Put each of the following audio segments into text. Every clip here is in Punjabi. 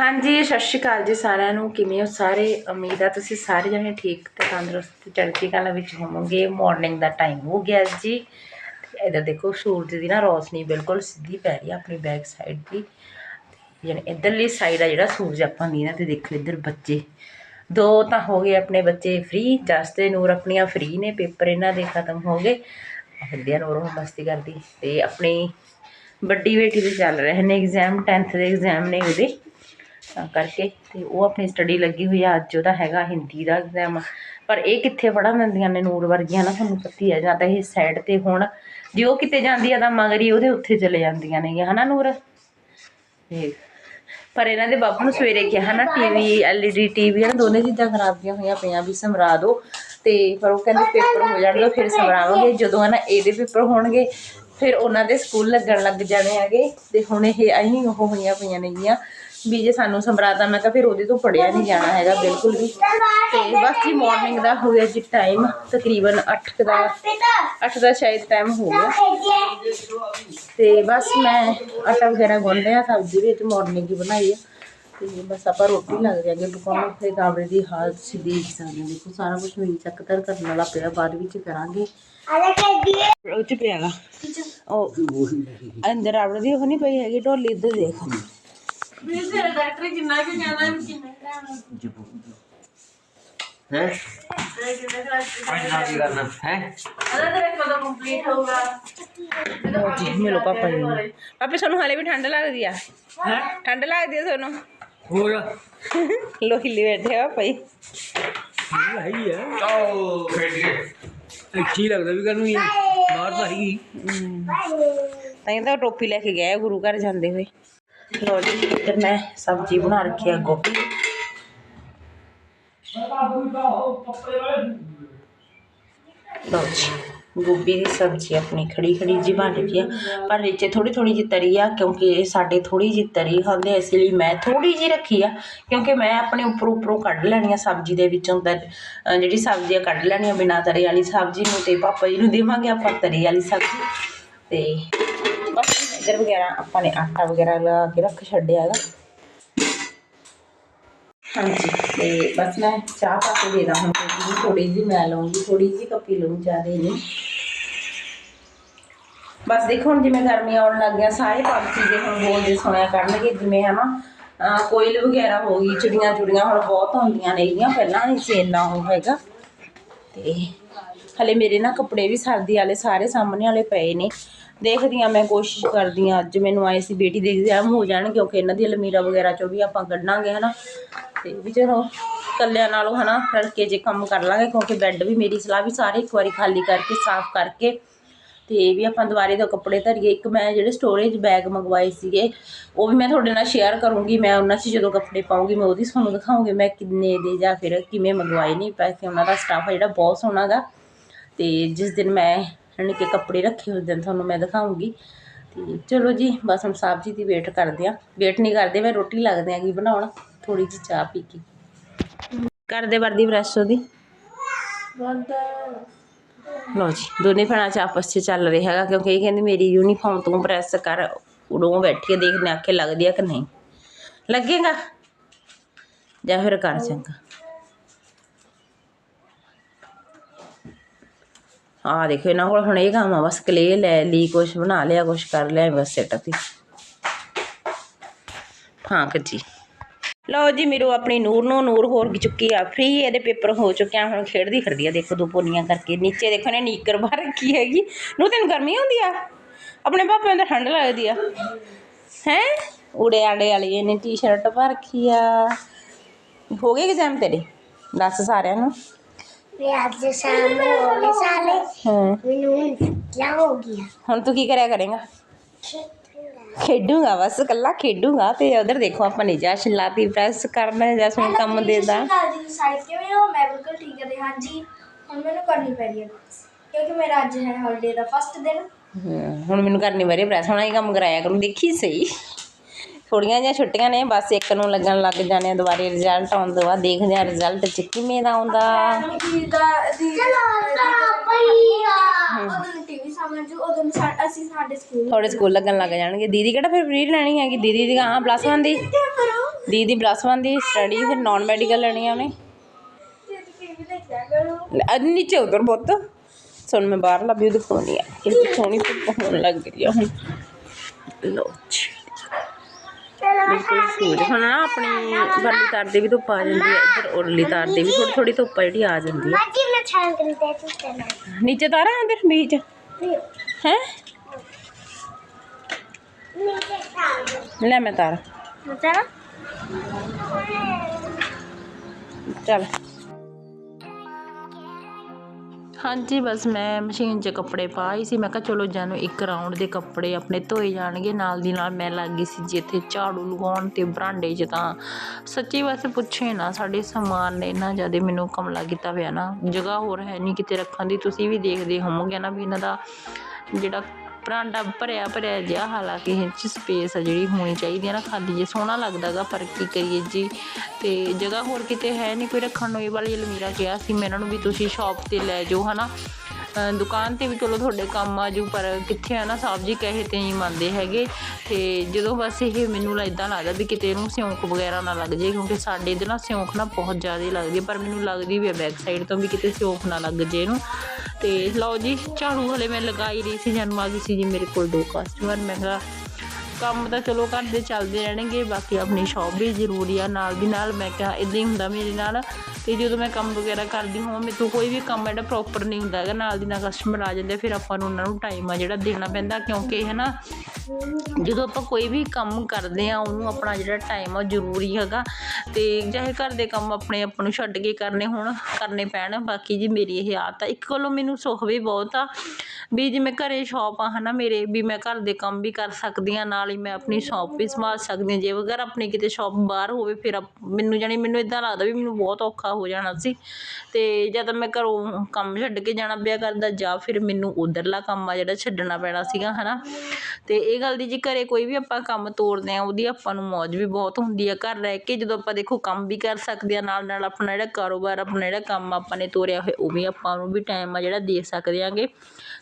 ਹਾਂਜੀ, ਸਤਿ ਸ਼੍ਰੀ ਅਕਾਲ ਜੀ ਸਾਰਿਆਂ ਨੂੰ। ਕਿਵੇਂ ਹੋ ਸਾਰੇ? ਉਮੀਦ ਆ ਤੁਸੀਂ ਸਾਰੇ ਜਣੇ ਠੀਕ ਤੇ ਤੰਦਰੁਸਤ ਤੇ ਚੜ੍ਹਦੀ ਕਲਾ ਵਿੱਚ ਹੋਵੋਗੇ। ਮਾਰਨਿੰਗ ਦਾ ਟਾਈਮ ਹੋ ਗਿਆ ਜੀ। ਤੇ ਇੱਧਰ ਦੇਖੋ, ਸੂਰਜ ਦੀ ਨਾ ਰੋਸ਼ਨੀ ਬਿਲਕੁਲ ਸਿੱਧੀ ਪੈ ਰਹੀ ਆ ਆਪਣੀ ਬੈਕ ਸਾਈਡ ਦੀ। ਯਾਨੀ ਇੱਧਰਲੀ ਸਾਈਡ ਆ ਜਿਹੜਾ ਸੂਰਜ ਆਪਾਂ ਦੀ ਨਾ, ਤੇ ਦੇਖੋ ਇੱਧਰ ਬੱਚੇ। ਦੋ ਤਾਂ ਹੋ ਗਏ ਆਪਣੇ ਬੱਚੇ ਫ੍ਰੀ ਜਸ ਤੇ ਨੂਰ ਆਪਣੀਆਂ ਫ੍ਰੀ ਨੇ, ਪੇਪਰ ਇਹਨਾਂ ਦੇ ਖਤਮ ਹੋ ਗਏ। ਹੱਦਿਆ ਨੂਰ ਹੁਣ ਮਸਤੀ ਕਰਦੀ। ਤੇ ਆਪਣੀ ਵੱਡੀ ਬੇਟੀ ਦੇ ਚੱਲ ਰਹੇ ਨੇ ਐਗਜ਼ਾਮ 10th ਦੇ ਐਗਜ਼ਾਮ ਨੇ ਉਹਦੇ। ਤਾਂ ਕਰਕੇ ਤੇ ਉਹ ਆਪਣੀ ਸਟੱਡੀ ਲੱਗੀ ਹੋਈ ਆ, ਅੱਜ ਉਹਦਾ ਹੈਗਾ ਹਿੰਦੀ ਦਾ ਐਗਜ਼ਾਮ ਪਰ ਇਹ ਕਿੱਥੇ ਪੜ੍ਹਨ ਦਿੰਦੀਆਂ ਨੇ ਨੂਰ ਵਰਗੀਆਂ ਨਾ, ਤੁਹਾਨੂੰ ਪਤੀ ਹੈ ਜਾਂ ਤਾਂ ਇਹ ਸਾਈਡ ਤੇ ਹੁਣ। ਜੇ ਉਹ ਕਿਤੇ ਜਾਂਦੀ ਆ ਤਾਂ ਮਗਰ ਹੀ ਉਹਦੇ ਉੱਥੇ ਚਲੇ ਜਾਂਦੀਆਂ ਨੇ ਹਨਾ ਨੂਰ? ਤੇ ਪਰ ਇਹਨਾਂ ਦੇ ਬਾਪੂ ਨੂੰ ਸਵੇਰੇ ਕਿਹਾ ਨਾ ਟੀਵੀ ਐਲਈਡੀ ਟੀਵੀ ਨਾ ਦੋਨੇ ਚੀਜ਼ਾਂ ਖਰਾਬ ਦੀਆਂ ਹੋਈਆਂ ਪਈਆਂ ਵੀ ਸਮਰਾ ਦਿਓ ਤੇ ਪਰ ਉਹ ਕਹਿੰਦੇ ਪੇਪਰ ਹੋ ਜਾਣਗੇ, ਫਿਰ ਸਮਰਾਵਾਂਗੇ। ਜਦੋਂ ਹੈ ਨਾ ਇਹਦੇ ਪੇਪਰ ਹੋਣਗੇ, ਫਿਰ ਉਹਨਾਂ ਦੇ ਸਕੂਲ ਲੱਗਣ ਲੱਗ ਜਾਣੇ ਹੈਗੇ। ਤੇ ਹੁਣ ਇਹ ਅਹੀਂ ਉਹ ਹੋਈਆਂ ਪਈਆਂ ਨੇਗੀਆਂ। ਵੀ ਜੇ ਸਾਨੂੰ ਸਮਰਾਤਾ ਮੈਂ ਕਿਹਾ ਫਿਰ ਉਹਦੇ ਤੋਂ ਪੜਿਆ ਨਹੀਂ ਜਾਣਾ ਹੈਗਾ, ਬਿਲਕੁਲ ਵੀ। ਤੇ ਬਸ ਜੀ ਮਾਰਨਿੰਗ ਦਾ ਹੋ ਗਿਆ ਜੀ ਟਾਈਮ ਤਕਰੀਬਨ 8 ਦਾ 8 ਦਾ ਸ਼ਾਇਦ ਟਾਈਮ ਹੋ ਗਿਆ। ਤੇ ਬਸ ਮੈਂ ਆਟਾ ਵਗੈਰਾ ਗੁੰਨ ਲਿਆ ਸਬਜ਼ੀ ਵਿੱਚ ਮਾਰਨਿੰਗ ਹੀ ਬਣਾਈ ਆ। ਤੇ ਬਸ ਆਪਾਂ ਰੋਟੀ ਲੱਗ ਜਾਗੇ ਪਕਾਉਣ ਤੇ ਕਾਬਰੇ ਦੀ ਹਾਲਤ ਸੀ ਦੇਖ ਸਕਦੇ ਦੇਖੋ, ਸਾਰਾ ਕੁਝ ਮੇਰੀ ਚੱਕਤਰ ਕਰਨ ਵਾਲਾ ਪਿਆ, ਬਾਅਦ ਵਿੱਚ ਕਰਾਂਗੇ। ਉਹ ਚ ਪਿਆਗਾ ਉਹ ਅੰਦਰ ਆਵੜ ਦੀ ਉਹ ਨਹੀਂ ਪਈ ਹੈਗੀ, ਢੋਲੀ ਇੱਧਰ ਦੇਖ। ਹੈ? ਪੜਨਾ ਕੀ ਕਰਨਾ? ਹੈ? ਲਓ ਜੀ ਮਿਲੋ ਪਾਪਾ ਜੀ ਨੂੰ। ਪਾਪਾ ਸਾਨੂੰ ਹਾਲੇ ਵੀ ਠੰਡ ਲੱਗਦੀ ਆ? ਠੰਡ ਲੱਗਦੀ ਆ ਤੁਹਾਨੂੰ? ਹੋਰ? ਲੋ ਹਿੱਲੀ ਬੈਠੇ ਆ ਭਾਈ ਹੈ ਹੀ ਹੈ ਓ ਖੇਡ ਕੇ ਅੱਛੀ ਲੱਗਦਾ ਵੀ ਕਰਨੂ ਇਹ ਬਾਹਰ ਤਾਂ ਹੈਗੀ। ਤਾਂ ਇਹ ਤਾਂ ਟੋਪੀ ਲੈ ਕੇ ਗਏ ਆ ਗੁਰੂ ਘਰ ਜਾਂਦੇ ਹੋਏ। ਲੋ ਜੀ ਇੱਧਰ ਮੈਂ ਸਬਜ਼ੀ ਬਣਾ ਰੱਖੀ ਆ ਗੋਭੀ। ਲਓ ਜੀ ਗੋਭੀ ਦੀ ਸਬਜ਼ੀ ਆਪਣੀ ਖੜੀ ਖੜੀ ਜੀ ਬਣ ਰਹੀ ਆ। ਪਰ ਵਿੱਚ ਥੋੜੀ ਥੋੜੀ ਜਿਹੀ ਤਰੀ ਆ ਕਿਉਂਕਿ ਇਹ ਸਾਡੇ ਥੋੜੀ ਜਿਹੀ ਤਰੀ ਖਾਂਦੇ ਆ, ਇਸ ਲਈ ਮੈਂ ਥੋੜੀ ਜਿਹੀ ਰੱਖੀ ਆ ਕਿਉਂਕਿ ਮੈਂ ਆਪਣੇ ਉੱਪਰ ਉੱਪਰੋਂ ਕੱਢ ਲੈਣੀ ਆ ਸਬਜ਼ੀ ਦੇ ਵਿੱਚੋਂ ਤਾਂ ਜਿਹੜੀ ਸਬਜ਼ੀ ਆ ਕੱਢ ਲੈਣੀ ਆ ਬਿਨਾਂ ਤਰੀ ਵਾਲੀ ਸਬਜ਼ੀ ਨੂੰ ਤੇ ਪਾਪਾ ਜੀ ਨੂੰ ਦੇਵਾਂਗੇ ਆਪਾਂ ਤਰੀ ਵਾਲੀ ਸਬਜ਼ੀ। ਤੇ ਇੱਧਰ ਵਗੈਰਾ ਆਪਾਂ ਨੇ ਆਟਾ ਵਗੈਰਾ ਲਾ ਕੇ ਰੱਖ ਛੱਡਿਆ ਹੈਗਾ। ਹਾਂਜੀ, ਤੇ ਬਸ ਮੈਂ ਚਾਹ ਪਾ ਕੇ ਦੇ ਦਾਂ ਹੁਣ ਕਿਉਂਕਿ ਥੋੜੀ ਜਿਹੀ ਮੈਂ ਲਵਾਂਗੀ ਥੋੜੀ ਜਿਹੀ ਕੱਪੀ ਲਵਾਂ ਜ਼ਿਆਦਾ ਨਹੀਂ ਬਸ ਦੇਖੋ ਹੁਣ ਜਿਵੇਂ ਗਰਮੀਆਂ ਆਉਣ ਲੱਗ ਗਿਆ ਸਾਰੇ ਪੰਛੀ ਜੇ ਹੁਣ ਬੋਲਦੇ ਸੁਣਿਆ ਕਰਨਗੇ, ਜਿਵੇਂ ਹਨਾ, ਅਹ ਕੋਇਲ ਵਗੈਰਾ ਹੋ ਗਈ, ਚਿੜੀਆਂ ਚੁੜੀਆਂ ਹੁਣ ਬਹੁਤ ਹੁੰਦੀਆਂ ਨੇਗੀਆਂ ਪਹਿਲਾਂ ਨਹੀਂ ਸੀ ਇੰਨਾ ਉਹ ਹੈਗਾ। ਤੇ ਹਲੇ ਮੇਰੇ ਨਾ ਕੱਪੜੇ ਵੀ ਸਰਦੀ ਵਾਲੇ ਸਾਰੇ ਸਾਹਮਣੇ ਵਾਲੇ ਪਏ ਨੇ। ਦੇਖਦੀ ਆ ਮੈਂ ਕੋਸ਼ਿਸ਼ ਕਰਦੀ ਆ ਅੱਜ ਮੈਨੂੰ ਆਏ ਸੀ ਬੇਟੀ ਦੇ ਐਗਜ਼ਾਮ ਹੋ ਜਾਣ, ਕਿਉਂਕਿ ਇਹਨਾਂ ਦੀ ਅਲਮੀਰਾ ਵਗੈਰਾ ਚੋਂ ਵੀ ਆਪਾਂ ਕੱਢਾਂਗੇ, ਹਨਾ। ਤੇ ਵੀ ਚਲੋ ਕੱਲਿਆਂ ਨਾਲੋਂ, ਹਨਾ ਰਲ ਕੇ ਜੇ ਕੰਮ ਕਰ ਲਾਂਗੇ, ਕਿਉਂਕਿ ਬੈੱਡ ਵੀ ਮੇਰੀ ਸਲਾਹ ਵੀ ਸਾਰੇ ਇੱਕ ਵਾਰੀ ਖਾਲੀ ਕਰਕੇ, ਸਾਫ਼ ਕਰਕੇ, ਤੇ ਵੀ ਆਪਾਂ ਦੁਬਾਰੇ ਤੋਂ ਕੱਪੜੇ ਧਰੀਏ। ਇੱਕ ਮੈਂ ਜਿਹੜੇ ਸਟੋਰੇਜ ਬੈਗ ਮੰਗਵਾਏ ਸੀਗੇ, ਉਹ ਵੀ ਮੈਂ ਤੁਹਾਡੇ ਨਾਲ ਸ਼ੇਅਰ ਕਰੂੰਗੀ, ਮੈਂ ਉਹਨਾਂ 'ਚ ਜਦੋਂ ਕੱਪੜੇ ਪਾਉਂਗੀ ਮੈਂ ਉਹਦੀ ਤੁਹਾਨੂੰ ਦਿਖਾਉਂਗੀ, ਮੈਂ ਕਿੰਨੇ ਦੇ ਜਾਂ ਫਿਰ ਕਿਵੇਂ ਮੰਗਵਾਏ ਨਹੀਂ ਪੈਸੇ ਉਹਨਾਂ ਦਾ ਸਟਾਫ ਜਿਹੜਾ ਬਹੁਤ ਸੋਹਣਾ ਗਾ। ਤੇ ਜਿਸ ਦਿਨ ਮੈਂ ਯਾਨੀ ਕਿ ਕੱਪੜੇ ਰੱਖੇ ਉਸ ਦਿਨ ਤੁਹਾਨੂੰ ਮੈਂ ਦਿਖਾਉਂਗੀ। ਤੇ ਚਲੋ ਜੀ, ਬਸ ਹੁਣ ਸਬਜ਼ੀ ਦੀ ਵੇਟ ਕਰਦੇ ਆ ਵੇਟ ਨਹੀਂ ਕਰਦੇ, ਮੈਂ ਰੋਟੀ ਲੱਗਦੇ ਆ ਕੀ ਬਣਾਉਣ ਥੋੜੀ ਜਿਹੀ ਚਾਹ ਪੀ ਕੇ। ਕਰਦੇ ਵਰਦੀ ਬਰਸ਼ ਉਹਦੀ? ਲਓ ਜੀ, ਦੋਨੇ ਭੈਣਾਂ ਚ ਆਪਸ 'ਚ ਚੱਲ ਰਿਹਾ ਹੈਗਾ, ਕਿਉਂਕਿ ਇਹ ਕਹਿੰਦੀ ਮੇਰੀ ਯੂਨੀਫਾਰਮ ਤੂੰ ਪ੍ਰੈਸ ਕਰ ਉੜੋਂ ਬੈਠੀ ਕੇ ਦੇਖਦੇ ਆਖੇ ਲੱਗਦੀ ਆ ਕਿ ਨਹੀਂ। ਲੱਗੇਗਾ? ਜਾਂ ਫਿਰ ਕਰ ਚੰਗਾ। ਆ ਦੇਖੋ ਇਹਨਾਂ ਕੋਲ ਹੁਣ ਇਹ ਕੰਮ ਆ, ਬਸ ਕਲੇ ਲੈ ਲਈ, ਕੁਛ ਬਣਾ ਲਿਆ, ਕੁਛ ਕਰ ਲਿਆ, ਬਸ ਸਿੱਟ ਤੀ ਹਾਂ। ਕੱਜੀ ਲਓ ਜੀ, ਮੇਰੋ ਆਪਣੀ ਨੂਰ ਨੂੰ, ਨੂਰ ਹੋਰ ਚੁੱਕੀ ਆ ਫ੍ਰੀ ਇਹਦੇ ਪੇਪਰ ਹੋ ਚੁੱਕੇ ਆ, ਹੁਣ ਖੇਡਦੀ ਫਿਰਦੀ ਆ, ਦੇਖੋ ਦੋ ਪੋਨੀਆਂ ਕਰਕੇ, ਨੀਚੇ ਦੇਖੋ ਨੇ ਨੀਕਰ ਬਾਹਰ ਰੱਖੀ ਹੈਗੀ। ਨੂੰ ਤੈਨੂੰ ਗਰਮੀ ਹੁੰਦੀ ਆ? ਆਪਣੇ ਪਾਪੇ ਨੂੰ ਤਾਂ ਠੰਡ ਲੱਗਦੀ ਆ। ਹੈ? ਉੜੇ ਆੜੇ ਵਾਲੀ ਇਹਨੇ ਟੀ-ਸ਼ਰਟ ਪਾ ਰੱਖੀ ਆ। ਹੋ ਗਏ ਐਗਜ਼ਾਮ ਤੇਰੇ? ਦੱਸ ਸਾਰਿਆਂ ਨੂੰ। ਮੈਂ ਅੱਜ ਸ਼ਾਮ ਨੂੰ ਹੋਣੇ ਸਾਲੇ। ਹਾਂ। ਮੈਨੂੰ ਕੀ ਹੋ ਗਿਆ ਹੁਣ ਤੂੰ ਕੀ ਕਰਿਆ ਕਰੇਗਾ? ਖੇਡੂਗਾ। ਬਸ ਕੱਲਾ ਖੇਡੂਗਾ ਤੇ ਉਧਰ ਦੇਖੋ ਆਪਾਂ ਨੇ ਜਸ਼ਨ ਲਾਤੀ ਪ੍ਰੈਸ ਕਰਨਾ ਜਸ਼ਨ ਕੰਮ ਦੇਦਾ। ਸਾਈਡ ਕਿਵੇਂ ਹੋ? ਮੈਂ ਬਿਲਕੁਲ ਠੀਕ ਹਾਂ ਤੇ ਹਾਂਜੀ ਹੁਣ ਮੈਨੂੰ ਕਰਨੀ ਪੈਣੀ ਹੈ ਕਿਉਂਕਿ ਮੇਰਾ ਅੱਜ ਹੈ ਹੌਲੀਡੇ ਦਾ ਫਸਟ ਦਿਨ। ਹਮ, ਹੁਣ ਮੈਨੂੰ ਕਰਨੀ ਵਾਰੀ ਪ੍ਰੈਸ ਹੋਣਾ ਹੀ ਕੰਮ ਕਰਾਇਆ ਕਰੂੰ ਦੇਖੀ ਸਹੀ। ਥੋੜੀਆਂ ਜਿਹੀਆਂ ਛੁੱਟੀਆਂ ਨੇ ਬਸ ਇੱਕ ਨੂੰ ਲੱਗਣ ਲੱਗ ਜਾਣੇ ਆ, ਦੁਬਾਰੇ ਰਿਜ਼ਲਟ ਆਉਣ ਤੋਂ ਬਾਅਦ ਦੇਖਦੇ ਆ ਰਿਜ਼ਲਟ ਚ ਕਿਵੇਂ ਦਾ ਆਉਂਦਾ ਥੋੜੇ ਸਕੂਲ ਲੱਗਣ ਲੱਗ ਜਾਣਗੇ। ਦੀਦੀ ਕਿਹੜਾ ਫਿਰ ਫ੍ਰੀ ਲੈਣੀ ਹੈਗੀ? ਦੀਦੀ ਦੀ ਹਾਂ ਪਲੱਸ 1 ਦੀ। ਦੀਦੀ ਪਲੱਸ 1 ਦੀ ਸਟੱਡੀ ਫਿਰ ਨਾਨ ਮੈਡੀਕਲ ਲੈਣੀ ਆ ਉਹਨੇ। ਅੱਜ ਨੀਚੇ ਉਧਰ ਬਹੁਤ ਸੁਣ ਮੈਂ ਬਾਹਰਲਾ ਵੀ ਦਿਖਾਉਣੀ ਆ। ਕਿੰਨੀ ਸੋਹਣੀ ਹੋਣ ਲੱਗ ਰਹੀ ਆ ਹੁਣ। ਲੋ ਜੀ। ਬਿਲਕੁਲ ਸੂਰਜ ਹੁਣ ਨਾ ਆਪਣੀ ਵਰਲੀ ਤਾਰ ਦੇ ਵੀ ਧੁੱਪ ਆ ਜਾਂਦੀ ਹੈ ਇੱਧਰ ਉਰਲੀ ਤਾਰ ਦੇ ਵੀ ਥੋੜੀ ਥੋੜੀ ਧੁੱਪ ਜਿਹੜੀ ਆ ਜਾਂਦੀ ਹੈ। ਮਾਜੀ ਮੈਂ ਨੀਚੇ ਤਾਰਾ ਅੰਦਰ ਬੀਚ ਹੈ ਲੈ ਮੈਂ ਤਾਰ। ਨਾ ਚੱਲ। ਹਾਂਜੀ, ਬਸ ਮੈਂ ਮਸ਼ੀਨ 'ਚ ਕੱਪੜੇ ਪਾ ਹੀ ਸੀ। ਮੈਂ ਕਿਹਾ ਚਲੋ ਜਾਨੂੰ ਇੱਕ ਰਾਉਂਡ ਦੇ ਕੱਪੜੇ ਆਪਣੇ ਧੋਏ ਜਾਣਗੇ। ਨਾਲ ਦੀ ਨਾਲ ਮੈਂ ਲੱਗ ਗਈ ਸੀ ਜੀ ਇੱਥੇ ਝਾੜੂ ਲਗਾਉਣ ਤੇ ਬਰਾਂਡੇ 'ਚ ਤਾਂ ਸੱਚੀ ਬਸ ਪੁੱਛੇ ਨਾ, ਸਾਡੇ ਸਮਾਨ ਨੇ ਇੰਨਾ ਜ਼ਿਆਦਾ ਮੈਨੂੰ ਕਮਲਾ ਕੀਤਾ ਪਿਆ ਨਾ। ਜਗ੍ਹਾ ਹੋਰ ਹੈ ਨਹੀਂ ਕਿਤੇ ਰੱਖਣ ਦੀ। ਤੁਸੀਂ ਵੀ ਦੇਖਦੇ ਹੋਵੋਗੇ ਨਾ ਵੀ ਇਹਨਾਂ ਦਾ ਜਿਹੜਾ ਬਰਾਂਡਾ ਭਰਿਆ ਭਰਿਆ ਜਿਹਾ ਹਾਲਾਂਕਿ ਇਹ 'ਚ ਸਪੇਸ ਆ ਜਿਹੜੀ ਹੋਣੀ ਚਾਹੀਦੀ ਹੈ ਨਾ ਖਾਲੀ ਜੇ ਸੋਹਣਾ ਲੱਗਦਾਗਾ ਪਰ ਕੀ ਕਰੀਏ ਜੀ? ਤੇ ਜਗ੍ਹਾ ਹੋਰ ਕਿਤੇ ਹੈ ਨਹੀਂ ਕੋਈ ਰੱਖਣ ਨੂੰ ਇਹ ਵਾਲੀ ਅਲਮੀਰਾ ਕਿਹਾ ਸੀ ਮੈਂ ਇਹਨਾਂ ਨੂੰ ਵੀ ਤੁਸੀਂ ਸ਼ਾਪ ਤੇ ਲੈ ਜਾਓ ਹਨਾ? ਅ, ਦੁਕਾਨ ਤੇ ਵੀ ਚਲੋ ਤੁਹਾਡੇ ਕੰਮ ਆ ਜੂ ਪਰ ਕਿੱਥੇ ਆ ਨਾ ਸਾਹਿਬ ਜੀ ਕਹੇ ਤੇ ਨਹੀਂ ਮੰਨਦੇ ਹੈਗੇ। ਤੇ ਜਦੋਂ ਬਸ ਇਹ ਮੈਨੂੰ ਇਦਾਂ ਲੱਗਦਾ ਵੀ ਕਿਤੇ ਇਹਨੂੰ ਸਿਉਂਕ ਵਗੈਰਾ ਨਾ ਲੱਗ ਜੇ ਕਿਉਂਕਿ ਸਾਡੇ ਇਹਦੇ ਨਾਲ ਸਿਉਂਕ ਨਾ ਬਹੁਤ ਜ਼ਿਆਦਾ ਲੱਗਦੀ ਪਰ ਮੈਨੂੰ ਲੱਗਦੀ ਵੀ ਹੈ ਬੈਕ ਸਾਈਡ ਤੋਂ ਵੀ ਕਿਤੇ ਸਿਉਂਕ ਨਾ ਲੱਗ ਜੇ ਇਹਨੂੰ। ਤੇ ਲਓ ਜੀ, ਝਾੜੂ ਹਲੇ ਮੈਂ ਲਗਾਈ ਰਹੀ ਸੀ, ਜਨਮ ਆ ਗਈ ਸੀ ਜੀ ਮੇਰੇ ਕੋਲ ਦੋ ਕਸਟਮਰ ਮੈਂ ਕਿਹਾ ਕੰਮ ਤਾਂ ਚਲੋ ਘਰ ਦੇ ਚੱਲਦੇ ਰਹਿਣਗੇ, ਬਾਕੀ ਆਪਣੀ ਸ਼ੌਪ ਵੀ ਜ਼ਰੂਰੀ ਆ, ਨਾਲ ਦੀ ਨਾਲ ਮੈਂ ਕਿਹਾ ਇਦਾਂ ਹੀ ਹੁੰਦਾ ਮੇਰੇ ਨਾਲ। ਤੇ ਜਦੋਂ ਮੈਂ ਕੰਮ ਵਗੈਰਾ ਕਰਦੀ ਹਾਂ, ਮੇਰੇ ਤੋਂ ਕੋਈ ਵੀ ਕੰਮ ਜਿਹੜਾ ਪ੍ਰੋਪਰ ਨਹੀਂ ਹੁੰਦਾ ਹੈਗਾ, ਨਾਲ ਦੀ ਨਾਲ ਕਸਟਮਰ ਆ ਜਾਂਦੇ ਫਿਰ ਆਪਾਂ ਨੂੰ ਉਹਨਾਂ ਨੂੰ ਟਾਈਮ ਆ ਜਿਹੜਾ ਦੇਣਾ ਪੈਂਦਾ, ਕਿਉਂਕਿ ਹੈ ਨਾ ਜਦੋਂ ਆਪਾਂ ਕੋਈ ਵੀ ਕੰਮ ਕਰਦੇ ਆ ਉਹਨੂੰ ਆਪਣਾ ਜਿਹੜਾ ਟਾਈਮ ਆ ਉਹ ਜ਼ਰੂਰੀ ਹੈਗਾ ਤੇ ਚਾਹੇ ਘਰ ਦੇ ਕੰਮ ਆਪਣੇ ਆਪ ਨੂੰ ਛੱਡ ਕੇ ਕਰਨੇ ਹੋਣ, ਕਰਨੇ ਪੈਣ, ਬਾਕੀ ਜੀ ਮੇਰੀ ਇਹ ਆਦਤ ਆ। ਇੱਕ ਵੱਲੋਂ ਮੈਨੂੰ ਸੁੱਖ ਵੀ ਬਹੁਤ ਆ ਵੀ ਜਿਵੇਂ ਘਰੇ ਸ਼ੌਪ ਆ ਹਨਾ ਮੇਰੇ, ਵੀ ਮੈਂ ਘਰ ਦੇ ਕੰਮ ਵੀ ਕਰ ਸਕਦੀ ਆ ਨਾਲ ਹੀ ਮੈਂ ਆਪਣੀ ਸ਼ੌਪ ਵੀ ਸੰਭਾਲ ਸਕਦੀ ਆ ਜੇ ਅਗਰ ਆਪਣੀ ਕਿਤੇ ਸ਼ੌਪ ਬਾਹਰ ਹੋਵੇ, ਫਿਰ ਆਪ- ਮੈਨੂੰ ਜਾਣੀ ਮੈਨੂੰ ਇਦਾਂ ਲੱਗਦਾ ਵੀ ਮੈਨੂੰ ਬਹੁਤ ਔਖਾ ਹੋ ਜਾਣਾ ਸੀ। ਤੇ ਜਦ ਮੈਂ ਘਰੋਂ ਕੰਮ ਛੱਡ ਕੇ ਜਾਣਾ ਪਿਆ ਕਰਦਾ, ਜਾਂ ਫਿਰ ਮੈਨੂੰ ਉੱਧਰਲਾ ਕੰਮ ਆ ਜਿਹੜਾ ਛੱਡਣਾ ਪੈਣਾ ਸੀਗਾ, ਹਨਾ। ਤੇ ਇਹ ਗੱਲ ਦੀ ਜੇ ਘਰੇ ਕੋਈ ਵੀ ਆਪਾਂ ਕੰਮ ਤੋਰਦੇ ਹਾਂ ਉਹਦੀ ਆਪਾਂ ਨੂੰ ਮੌਜ ਵੀ ਬਹੁਤ ਹੁੰਦੀ ਆ। ਘਰ ਰਹਿ ਕੇ ਜਦੋਂ ਆਪਾਂ ਦੇਖੋ ਕੰਮ ਵੀ ਕਰ ਸਕਦੇ ਹਾਂ ਨਾਲ ਨਾਲ ਆਪਣਾ ਜਿਹੜਾ ਕਾਰੋਬਾਰ, ਆਪਣਾ ਜਿਹੜਾ ਕੰਮ ਆਪਾਂ ਨੇ ਤੋਰਿਆ ਹੋਇਆ, ਉਹ ਵੀ ਆਪਾਂ ਨੂੰ ਵੀ ਟਾਈਮ ਆ ਜਿਹੜਾ ਦੇ ਸਕਦੇ ਆਂਗੇ।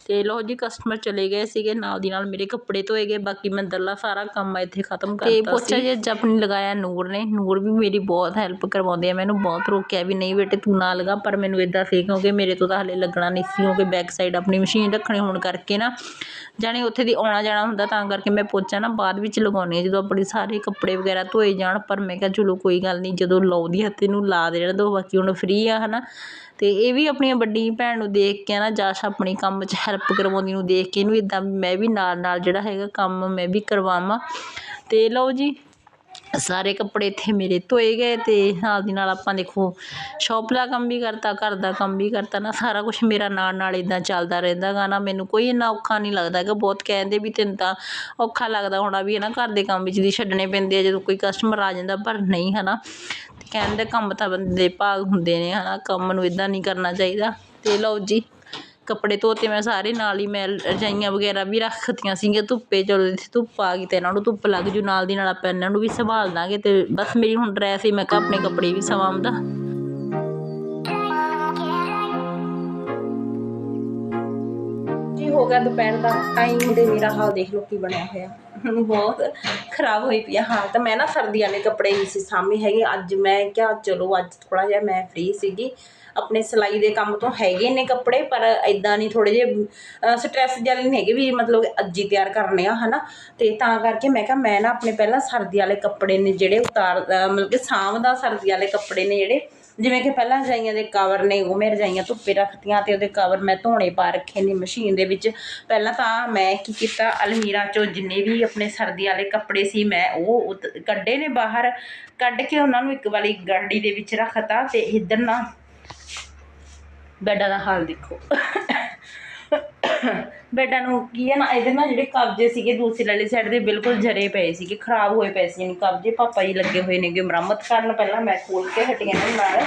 ਤੇ ਲੋ ਜੀ ਕਸਟਮਰ ਚਲੇ ਗਏ ਸੀਗੇ ਨਾਲ ਦੀ ਨਾਲ ਮੇਰੇ ਕੱਪੜੇ ਧੋਏ ਗਏ ਬਾਕੀ ਮੈਂ ਅੰਦਰਲਾ ਸਾਰਾ ਕੰਮ ਆ ਇੱਥੇ ਖਤਮ ਕਰਤਾ ਸੀ। ਤੇ ਪੋਚਾ ਜੇ ਅੱਜ ਆਪਣੀ ਲਗਾਇਆ ਨੂਰ ਨੇ ਨੂਰ ਵੀ ਮੇਰੀ ਬਹੁਤ ਹੈਲਪ ਕਰਵਾਉਂਦੀ ਆ ਮੈਨੂੰ ਬਹੁਤ ਰੋਕਿਆ ਵੀ ਨਹੀਂ ਬੇਟੇ ਤੂੰ ਨਾ ਲਗਾ ਪਰ ਮੈਨੂੰ ਇਦਾਂ ਸੀ ਕਿਉਂਕਿ ਮੇਰੇ ਤੋਂ ਤਾਂ ਹਲੇ ਲੱਗਣਾ ਨਹੀਂ ਸੀ ਕਿਉਂਕਿ ਬੈਕ ਸਾਈਡ ਆਪਣੀ ਮਸ਼ੀਨ ਰੱਖਣੀ ਹੋਣ ਕਰਕੇ ਨਾ ਜਾਣੀ ਉੱਥੇ ਦੀ ਆਉਣਾ ਜਾਣਾ ਹੁੰਦਾ ਤਾਂ ਕਰਕੇ ਮੈਂ ਪੋਚਾ ਨਾ ਬਾਅਦ ਵਿੱਚ ਲਗਾਉਂਦੀ ਹਾਂ ਜਦੋਂ ਆਪਣੇ ਸਾਰੇ ਕੱਪੜੇ ਵਗੈਰਾ ਧੋਏ ਜਾਣ ਪਰ ਮੈਂ ਕਿਹਾ ਚਲੋ ਕੋਈ ਗੱਲ ਨਹੀਂ ਜਦੋਂ ਲਾਉਂਦੀ ਹੱਥ ਇਹਨੂੰ ਲਾ ਦੇ ਜਿਹੜਾ ਦੋ ਬਾਕੀ ਹੁਣ ਫ੍ਰੀ ਆ ਹਨਾ ਤੇ ਇਹ ਵੀ ਆਪਣੀਆਂ ਵੱਡੀ ਭੈਣ ਨੂੰ ਦੇਖ ਕੇ ਨਾ ਜਸ਼ ਆਪਣੀ ਕੰਮ 'ਚ ਹੈਲਪ ਕਰਵਾਉਂਦੀ ਨੂੰ ਦੇਖ ਕੇ ਇਹਨੂੰ ਇੱਦਾਂ ਮੈਂ ਵੀ ਨਾਲ ਨਾਲ ਜਿਹੜਾ ਹੈਗਾ ਕੰਮ ਮੈਂ ਵੀ ਕਰਵਾਵਾਂ। ਅਤੇ ਲਓ ਜੀ, ਸਾਰੇ ਕੱਪੜੇ ਇੱਥੇ ਮੇਰੇ ਧੋਏ ਗਏ ਅਤੇ ਨਾਲ ਦੀ ਨਾਲ ਆਪਾਂ ਦੇਖੋ ਸ਼ੌਪ ਦਾ ਕੰਮ ਵੀ ਕਰਤਾ, ਘਰ ਦਾ ਕੰਮ ਵੀ ਕਰਤਾ ਨਾ, ਸਾਰਾ ਕੁਛ ਮੇਰਾ ਨਾਲ ਨਾਲ ਇੱਦਾਂ ਚੱਲਦਾ ਰਹਿੰਦਾ ਗਾ ਨਾ ਮੈਨੂੰ ਕੋਈ ਇੰਨਾ ਔਖਾ ਨਹੀਂ ਲੱਗਦਾ ਹੈਗਾ, ਬਹੁਤ ਕਹਿੰਦੇ ਵੀ ਤੈਨੂੰ ਤਾਂ ਔਖਾ ਲੱਗਦਾ ਹੋਣਾ ਵੀ ਹੈ ਨਾ, ਘਰ ਦੇ ਕੰਮ ਵਿੱਚ ਦੀ ਛੱਡਣੇ ਪੈਂਦੇ ਆ, ਜਦੋਂ ਕੋਈ ਕਸਟਮਰ ਆ ਜਾਂਦਾ ਪਰ ਨਹੀਂ ਹੈ ਨਾ ਕਹਿਣ ਕਹਿੰਦੇ ਕੰਮ ਤਾਂ ਬੰਦੇ ਭਾਗ ਹੁੰਦੇ ਨੇ ਹੈ ਨਾ ਕੰਮ ਨੂੰ ਇੱਦਾਂ ਨਹੀਂ ਕਰਨਾ ਚਾਹੀਦਾ। ਅਤੇ ਲਓ ਜੀ ਕੱਪੜੇ ਧੋਤੇ, ਮੈਂ ਸਾਰੇ ਨਾਲ ਹੀ ਮੈਂ ਰਜਾਈਆਂ ਵਗੈਰਾ ਵੀ ਰੱਖਤੀਆਂ ਸੀਗੀਆਂ, ਧੁੱਪੇ ਚਲੋ ਧੁੱਪ ਆ ਗਈ ਤੇ ਇਹਨਾਂ ਨੂੰ ਧੁੱਪ ਲੱਗ ਜੂ, ਨਾਲ ਦੀ ਨਾਲ ਆਪਾਂ ਇਹਨਾਂ ਨੂੰ ਵੀ ਸੰਭਾਲ ਦਾਂਗੇ ਤੇ ਬਸ ਮੇਰੀ ਹੁਣ ਡਰੈਸ ਸੀ, ਮੈਂ ਕਿਹਾ ਆਪਣੇ ਕੱਪੜੇ ਵੀ ਸਵਾਉਂਦਾ ਜੀ, ਹੋ ਗਿਆ ਦੁਪਹਿਰ ਦਾ ਟਾਈਮ ਦੇ ਮੇਰਾ ਹਾਲ ਦੇਖ ਲਓ ਕੀ ਬਣਿਆ ਹੋਇਆ। ਹੁਣ ਬਹੁਤ ਖਰਾਬ ਹੋਈ ਪਈ ਆ। ਹਾਂ, ਤਾਂ ਮੈਂ ਨਾ ਸਰਦੀ ਵਾਲੇ ਕੱਪੜੇ ਨਹੀਂ ਸੀ ਸਾਹਮਣੇ ਹੈਗੇ। ਅੱਜ ਮੈਂ ਕਿਹਾ, ਚਲੋ, ਅੱਜ ਥੋੜਾ ਜਿਹਾ ਮੈਂ ਫ੍ਰੀ ਸੀਗੀ। ਆਪਣੇ ਸਿਲਾਈ ਦੇ ਕੰਮ ਤੋਂ ਹੈਗੇ ਨੇ ਕੱਪੜੇ, ਪਰ ਇਦਾਂ ਨਹੀਂ ਥੋੜੇ ਜਿਹੇ ਸਟ੍ਰੈਸ ਜਿਹੇ ਨਹੀਂ ਹੈਗੇ ਵੀ ਮਤਲਬ ਅੱਜ ਹੀ ਤਿਆਰ ਕਰਨੇ ਆ, ਹਨਾ। ਤੇ ਤਾਂ ਕਰਕੇ ਮੈਂ ਕਿਹਾ, ਮੈਂ ਨਾ ਆਪਣੇ ਪਹਿਲਾਂ ਸਰਦੀ ਵਾਲੇ ਕੱਪੜੇ ਨੇ ਜਿਹੜੇ ਉਤਾਰ ਮਤਲਬ ਕਿ ਸਾਂਭਦਾ ਸਰਦੀ ਵਾਲੇ ਕੱਪੜੇ ਨੇ ਜਿਹੜੇ ਜਿਵੇਂ ਕਿ ਪਹਿਲਾਂ ਰਜਾਈਆਂ ਦੇ ਕਵਰ ਨੇ ਉਹ ਮੈਂ ਰਜਾਈਆਂ ਧੁੱਪੇ ਰੱਖਤੀਆਂ ਤੇ ਉਹਦੇ ਕਵਰ ਮੈਂ ਧੋਣੇ ਪਾ ਰੱਖੇ ਨੇ ਮਸ਼ੀਨ ਦੇ ਵਿੱਚ। ਪਹਿਲਾਂ ਤਾਂ ਮੈਂ ਕੀ ਕੀਤਾ, ਅਲਮੀਰਾ ਚੋਂ ਜਿੰਨੇ ਵੀ ਆਪਣੇ ਸਰਦੀ ਵਾਲੇ ਕੱਪੜੇ ਸੀ, ਮੈਂ ਉਹ ਕੱਢੇ ਨੇ ਬਾਹਰ। ਕੱਢ ਕੇ ਉਹਨਾਂ ਨੂੰ ਇੱਕ ਵਾਰੀ ਗਾੜੀ ਦੇ ਵਿੱਚ ਰੱਖਤਾ ਤੇ ਇੱਧਰ ਨਾ ਬੈੱਡਾਂ ਦਾ ਹਾਲ ਦੇਖੋ। ਬੈਡਾਂ ਨੂੰ ਕੀ ਹੈ ਨਾ, ਇਹਦੇ ਨਾਲ ਜਿਹੜੇ ਕਬਜੇ ਸੀਗੇ ਦੂਸਰੀ ਵਾਲੀ ਸਾਈਡ ਦੇ ਬਿਲਕੁਲ ਜਰੇ ਪਏ ਸੀਗੇ, ਖਰਾਬ ਹੋਏ ਪਏ ਸੀ ਯਾਨੀ ਕਬਜੇ, ਪਾਪਾ ਜੀ ਲੱਗੇ ਹੋਏ ਨੇਗੇ ਮੁਰੰਮਤ ਕਰਨ ਪਹਿਲਾਂ, ਮੈਂ ਖੋਲ ਕੇ ਹਟੀਆਂ ਨੇ ਨਾਲ।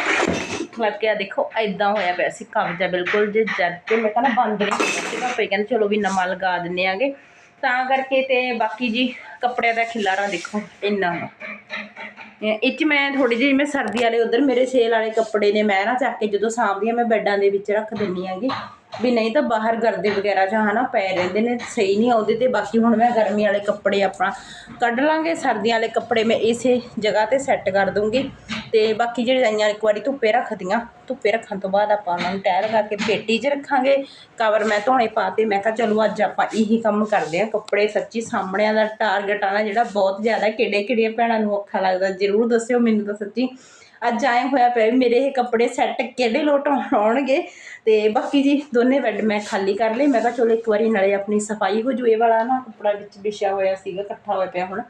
ਲੱਗ ਗਿਆ ਦੇਖੋ ਐਦਾਂ ਹੋਇਆ ਪਿਆ ਸੀ ਕਬਜਾ ਬਿਲਕੁਲ ਜੇ ਜਰ ਕੇ ਮੈਂ ਕਹਿੰਦਾ ਬੰਦ ਨਹੀਂ ਕੀਤਾ ਸੀ ਪਾਪਾ ਜੀ, ਕਹਿੰਦੇ ਚਲੋ ਵੀ ਨਵਾਂ ਲਗਾ ਦਿੰਨੇ ਆਗੇ। ਤਾਂ ਕਰਕੇ ਤੇ ਬਾਕੀ ਜੀ ਕੱਪੜਿਆਂ ਦਾ ਖਿਲਾਰਾ ਦੇਖੋ ਇੰਨਾ ਵਾ। ਇਹ 'ਚ ਮੈਂ ਥੋੜੀ ਜਿਹੀ, ਮੈਂ ਸਰਦੀ ਵਾਲੇ ਉਧਰ ਮੇਰੇ ਸੇਲ ਵਾਲੇ ਕੱਪੜੇ ਨੇ, ਮੈਂ ਨਾ ਚੱਕ ਕੇ ਜਦੋਂ ਸਾਂਭਦੀ ਹਾਂ ਮੈਂ ਬੈੱਡਾਂ ਦੇ ਵਿੱਚ ਰੱਖ ਦਿੰਨੀ ਆਂਗੀ। ਵੀ ਨਹੀਂ ਤਾਂ ਬਾਹਰ ਗਰਦੇ ਵਗੈਰਾ ਜਾਂ ਹਨਾ ਪੈ ਰਹਿੰਦੇ ਨੇ, ਸਹੀ ਨਹੀਂ ਆਉਂਦੇ ਤੇ, ਬਾਕੀ ਹੁਣ ਮੈਂ ਗਰਮੀ ਵਾਲੇ ਕੱਪੜੇ ਆਪਣਾ ਕੱਢ ਲਾਂਗੇ, ਸਰਦੀਆਂ ਵਾਲੇ ਕੱਪੜੇ ਮੈਂ ਇਸੇ ਜਗ੍ਹਾ ਤੇ ਸੈੱਟ ਕਰ ਦੂੰਗੀ। ਤੇ ਬਾਕੀ ਜਿਹੜੇ ਰਜਾਈਆਂ ਇੱਕ ਵਾਰੀ ਧੁੱਪੇ ਰੱਖਦੀਆਂ, ਧੁੱਪੇ ਰੱਖਣ ਤੋਂ ਬਾਅਦ ਆਪਾਂ ਉਹਨਾਂ ਨੂੰ ਟਾਇਰ ਲਗਾ ਕੇ ਪੇਟੀ 'ਚ ਰੱਖਾਂਗੇ। ਕਵਰ ਮੈਂ ਧੋਣੇ ਪਾਤੇ ਮੈਂ ਕਿਹਾ ਚਲੋ ਅੱਜ ਆਪਾਂ ਇਹੀ ਕੰਮ ਕਰਦੇ ਆ ਕੱਪੜੇ ਸੱਚੀ ਸਾਹਮਣਿਆਂ ਦਾ ਟਾਰਗੇਟ ਆਣਾ ਜਿਹੜਾ ਬਹੁਤ ਜ਼ਿਆਦਾ ਕਿਹੜੇ ਕਿਹੜੀਆਂ ਭੈਣਾਂ ਨੂੰ ਔਖਾ ਲੱਗਦਾ, ਜ਼ਰੂਰ ਦੱਸਿਓ ਮੈਨੂੰ ਤਾਂ ਸੱਚੀ। ਅੱਜ ਆਏ ਹੋਇਆ ਪਿਆ ਵੀ ਮੇਰੇ ਇਹ ਕੱਪੜੇ ਸੈੱਟ ਕਿਹੜੇ ਲੋਟ ਆਉਣਗੇ। ਤੇ ਬਾਕੀ ਜੀ ਦੋਨੇ ਬੈੱਡ ਮੈਂ ਖਾਲੀ ਕਰ ਲਏ, ਮੈਂ ਕਿਹਾ ਚਲੋ ਇੱਕ ਵਾਰੀ ਨਾਲੇ ਆਪਣੀ ਸਫ਼ਾਈ ਹੋ ਜੂ ਇਹ ਵਾਲਾ ਨਾ, ਕੱਪੜਾ ਵਿੱਚ ਵਿਛਿਆ ਹੋਇਆ ਸੀਗਾ, ਇਕੱਠਾ ਹੋਇਆ ਪਿਆ ਹੁਣ।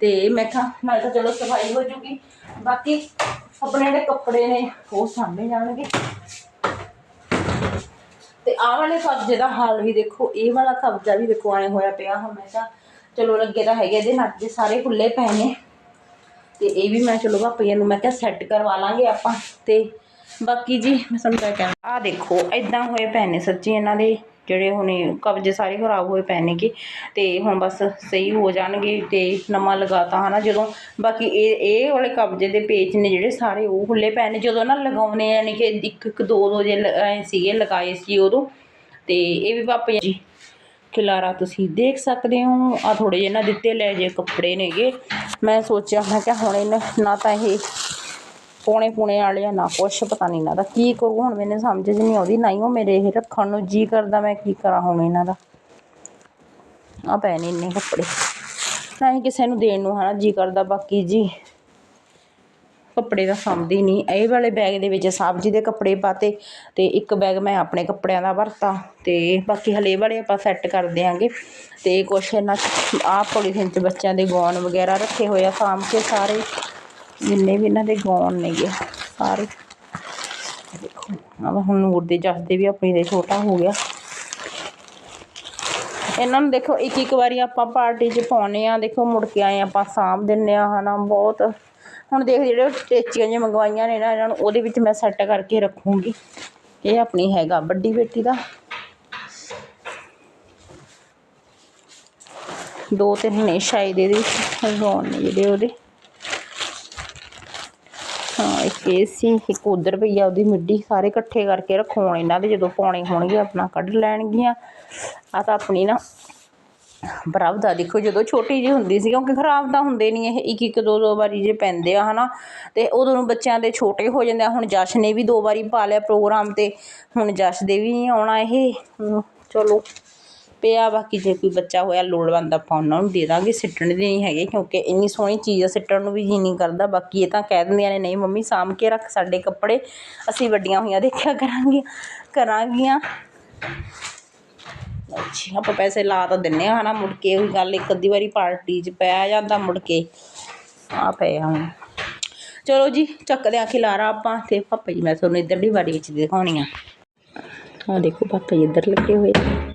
ਤੇ ਮੈਂ ਕਿਹਾ, ਨਾਲ ਤਾਂ ਚਲੋ ਸਫ਼ਾਈ ਹੋ ਜੂਗੀ। ਬਾਕੀ ਆਪਣੇ ਜਿਹੜੇ ਕੱਪੜੇ ਨੇ, ਉਹ ਸਾਹਮਣੇ ਜਾਣਗੇ। ਤੇ ਆਹ ਵਾਲੇ ਕਬਜੇ ਦਾ ਹਾਲ ਵੀ ਦੇਖੋ, ਇਹ ਵਾਲਾ ਕਬਜਾ ਵੀ ਦੇਖੋ ਆਏ ਹੋਇਆ ਪਿਆ ਹੁਣ ਮੈਂ ਤਾਂ। ਚਲੋ, ਲੱਗੇ ਤਾਂ ਹੈਗੇ, ਇਹਦੇ ਨੱਕ ਦੇ ਸਾਰੇ ਖੁੱਲੇ ਪਏ ਨੇ। ਤੇ ਇਹ ਵੀ ਮੈਂ ਚਲੋ ਭਾਪੀਆਂ ਨੂੰ ਮੈਂ ਕਿਹਾ ਸੈੱਟ ਕਰਵਾ ਲਾਂਗੇ ਆਪਾਂ। ਤੇ ਬਾਕੀ ਜੀ, ਮੈਂ ਤੁਹਾਨੂੰ ਕਹਿ ਕਹਿਣਾ। ਆਹ ਦੇਖੋ ਐਦਾਂ ਹੋਏ ਪਏ ਨੇ ਸੱਚੀ ਇਹਨਾਂ ਦੇ। ਜਿਹੜੇ ਹੁਣੇ ਕਬਜੇ ਸਾਰੇ ਖਰਾਬ ਹੋਏ ਪਏ ਨੇਗੇ ਅਤੇ ਹੁਣ ਬਸ ਸਹੀ ਹੋ ਜਾਣਗੇ ਅਤੇ ਨਵਾਂ ਲਗਾਤਾ ਹੈ ਨਾ ਜਦੋਂ। ਬਾਕੀ ਇਹ ਇਹ ਵਾਲੇ ਕਬਜੇ ਦੇ ਪੇਚ ਨੇ ਜਿਹੜੇ ਸਾਰੇ ਉਹ ਖੁੱਲ੍ਹੇ ਪਏ ਨੇ। ਜਦੋਂ ਨਾ ਲਗਾਉਣੇ ਯਾਨੀ ਕਿ ਇੱਕ ਇੱਕ, ਦੋ ਦੋ ਜੇ ਲ- ਸੀਗੇ ਲਗਾਏ ਸੀ ਉਦੋਂ। ਅਤੇ ਇਹ ਵੀ ਭਾਪੀਆਂ ਜੀ, ਖਿਲਾਰਾ ਤੁਸੀਂ ਦੇਖ ਸਕਦੇ ਹੋ। ਆ ਥੋੜੇ ਜਿਹੇ ਨਾ ਦਿੱਤੇ ਲੈ ਜੇ ਕੱਪੜੇ ਨੇਗੇ। ਮੈਂ ਸੋਚਿਆ, ਮੈਂ ਕਿਹਾ ਹੁਣ ਇਹਨਾਂ ਨਾ ਤਾਂ ਇਹ ਪੌਣੇ ਪੁਣੇ ਵਾਲੇ ਆ ਨਾ ਕੁਛ ਪਤਾ ਨਹੀਂ ਇਹਨਾਂ ਦਾ ਕੀ ਕਰੂ, ਹੁਣ ਮੈਨੂੰ ਸਮਝ ਨਹੀਂ ਆਉਂਦੀ ਨਾ ਹੀ ਉਹ ਮੇਰੇ ਇਹ ਰੱਖਣ ਨੂੰ ਜੀ ਕਰਦਾ, ਮੈਂ ਕੀ ਕਰਾਂ ਹੁਣ ਇਹਨਾਂ ਦਾ। ਆ ਪੈ ਨੇ ਇੰਨੇ ਕੱਪੜੇ। ਨਾ ਹੀ ਕਿਸੇ ਨੂੰ ਦੇਣ ਨੂੰ ਹਨਾ ਜੀ ਕਰਦਾ ਬਾਕੀ ਜੀ। ਕੱਪੜੇ ਦਾ ਸਮਝਦੀ ਨਹੀਂ ਇਹ ਵਾਲੇ ਬੈਗ ਦੇ ਵਿੱਚ ਸਬਜ਼ੀ ਦੇ ਕੱਪੜੇ ਪਾਤੇ ਤੇ ਇੱਕ ਬੈਗ ਮੈਂ ਆਪਣੇ ਕੱਪੜਿਆਂ ਦਾ ਭਰਤਾ ਤੇ ਬਾਕੀ ਹਲੇ ਵਾਲੇ ਆਪਾਂ ਸੈੱਟ ਕਰ ਦਿਆਂਗੇ। ਤੇ ਕੁਛ ਇਹਨਾਂ ਆਹ ਪੋਲੀਥੀਨ 'ਚ ਬੱਚਿਆਂ ਦੇ ਗੌਨ ਵਗੈਰਾ ਰੱਖੇ ਹੋਏ ਆ, ਸਾਂਭ ਕੇ ਸਾਰੇ। ਜਿੰਨੇ ਵੀ ਇਹਨਾਂ ਦੇ ਗੌਨ ਨੇਗੇ, ਸਾਰੇ। ਦੇਖੋ, ਆਹ ਹੁਣ ਨੂਰ ਦੇ ਜਸ ਵੀ ਆਪਣੇ ਦੇ ਛੋਟਾ ਹੋ ਗਿਆ। ਇਹਨਾਂ ਨੂੰ ਦੇਖੋ, ਇੱਕ ਇੱਕ ਵਾਰੀ ਆਪਾਂ ਪਾਰਟੀ 'ਚ ਪਾਉਨੇ ਆ ਦੇਖੋ ਮੁੜ ਕੇ ਆਏ ਆਪਾਂ ਸਾਂਭ ਦਿੰਨੇ ਆ ਹਨਾ, ਬਹੁਤ। ਹੁਣ ਦੇਖ ਜਿਹੜੇ ਟੇਚੀਆਂ ਜਿਹੀਆਂ ਮੰਗਵਾਈਆਂ ਨੇ ਨਾ, ਇਹਨਾਂ ਨੂੰ ਉਹਦੇ ਵਿੱਚ ਮੈਂ ਸੈੱਟ ਕਰਕੇ ਰੱਖੂੰਗੀ। ਇਹ ਆਪਣੀ ਹੈਗਾ, ਵੱਡੀ ਬੇਟੀ ਦਾ। ਦੋ ਤਿੰਨ ਨੇ ਸ਼ਾਇਦ ਇਹਦੇ ਵਿੱਚ ਹੋਣ ਨੇ ਜਿਹੜੇ ਉਹਦੇ। ਹਾਂ, ਇੱਕ ਇਹ ਸੀ ਇੱਕ ਉਧਰ ਪਈ ਆ, ਉਹਦੀ ਮਿੱਡੀ ਸਾਰੇ ਇਕੱਠੇ ਕਰਕੇ ਰੱਖੋ। ਹੁਣ ਇਹਨਾਂ ਦੇ ਜਦੋਂ ਪਾਉਣੇ ਹੋਣਗੇ, ਆਪਣਾ ਕੱਢ ਲੈਣਗੀਆਂ। ਆ ਤਾਂ ਆਪਣੀ ਨਾ ਬਰਫ਼ ਦਾ ਦੇਖੋ, ਜਦੋਂ ਛੋਟੀ ਜਿਹੀ ਹੁੰਦੀ ਸੀ, ਕਿਉਂਕਿ ਖਰਾਬ ਤਾਂ ਹੁੰਦੇ ਨਹੀਂ ਇਹ। ਇੱਕ ਇੱਕ, ਦੋ ਦੋ ਵਾਰੀ ਜੇ ਪੈਂਦੇ ਆ, ਹਨਾ। ਤੇ ਉਦੋਂ ਨੂੰ ਬੱਚਿਆਂ ਦੇ ਛੋਟੇ ਹੋ ਜਾਂਦੇ ਆ। ਹੁਣ ਜਸ਼ ਨੇ ਵੀ ਦੋ ਵਾਰੀ ਪਾ ਲਿਆ ਪ੍ਰੋਗਰਾਮ ਤੇ। ਹੁਣ ਜਸ਼ ਦੇ ਵੀ ਨਹੀਂ ਆਉਣਾ ਇਹ। ਚਲੋ। ਪਿਆ, ਬਾਕੀ ਜੇ ਕੋਈ ਬੱਚਾ ਹੋਇਆ ਲੋੜਵੰਦ ਆਪਾਂ ਉਹਨਾਂ ਨੂੰ ਦੇ ਦਾਂਗੇ, ਸਿੱਟਣ ਦੇ ਨਹੀਂ ਹੈਗੇ, ਕਿਉਂਕਿ ਇੰਨੀ ਸੋਹਣੀ ਚੀਜ਼ ਆ, ਸਿੱਟਣ ਨੂੰ ਵੀ ਜੀ ਨਹੀਂ ਕਰਦਾ। ਬਾਕੀ ਇਹ ਤਾਂ ਕਹਿ ਦਿੰਦੀਆਂ ਨੇ, ਨਹੀਂ ਮੰਮੀ, ਸਾਂਭ ਕੇ ਰੱਖ ਸਾਡੇ ਕੱਪੜੇ, ਅਸੀਂ ਵੱਡੀਆਂ ਹੋਈਆਂ ਦੇਖਿਆ ਕਰਾਂਗੀਆਂ ਕਰਾਂਗੀਆਂ। ਅੱਛਾ, ਆਪਾਂ ਪੈਸੇ ਲਾ ਤਾਂ ਦਿੰਨੇ ਆ, ਹਨਾ, ਮੁੜ ਕੇ ਉਹੀ ਗੱਲ, ਇੱਕ ਅੱਧੀ ਵਾਰੀ ਪਾਰਟੀ 'ਚ ਪੈ ਜਾਂਦਾ ਮੁੜ ਕੇ। ਆ ਪਏ ਹੁਣ। ਚਲੋ ਜੀ, ਚੱਕਦੇ ਆ ਖਿਲਾਰਾ ਆਪਾਂ ਤੇ ਪਾਪਾ ਜੀ, ਮੈਂ ਤੁਹਾਨੂੰ ਇੱਧਰਲੀ ਵਾਰੀ ਵਿੱਚ ਦਿਖਾਉਣੀ ਆ। ਆ ਦੇਖੋ, ਪਾਪਾ ਜੀ ਇੱਧਰ ਲੱਗੇ ਹੋਏ ਨੇ।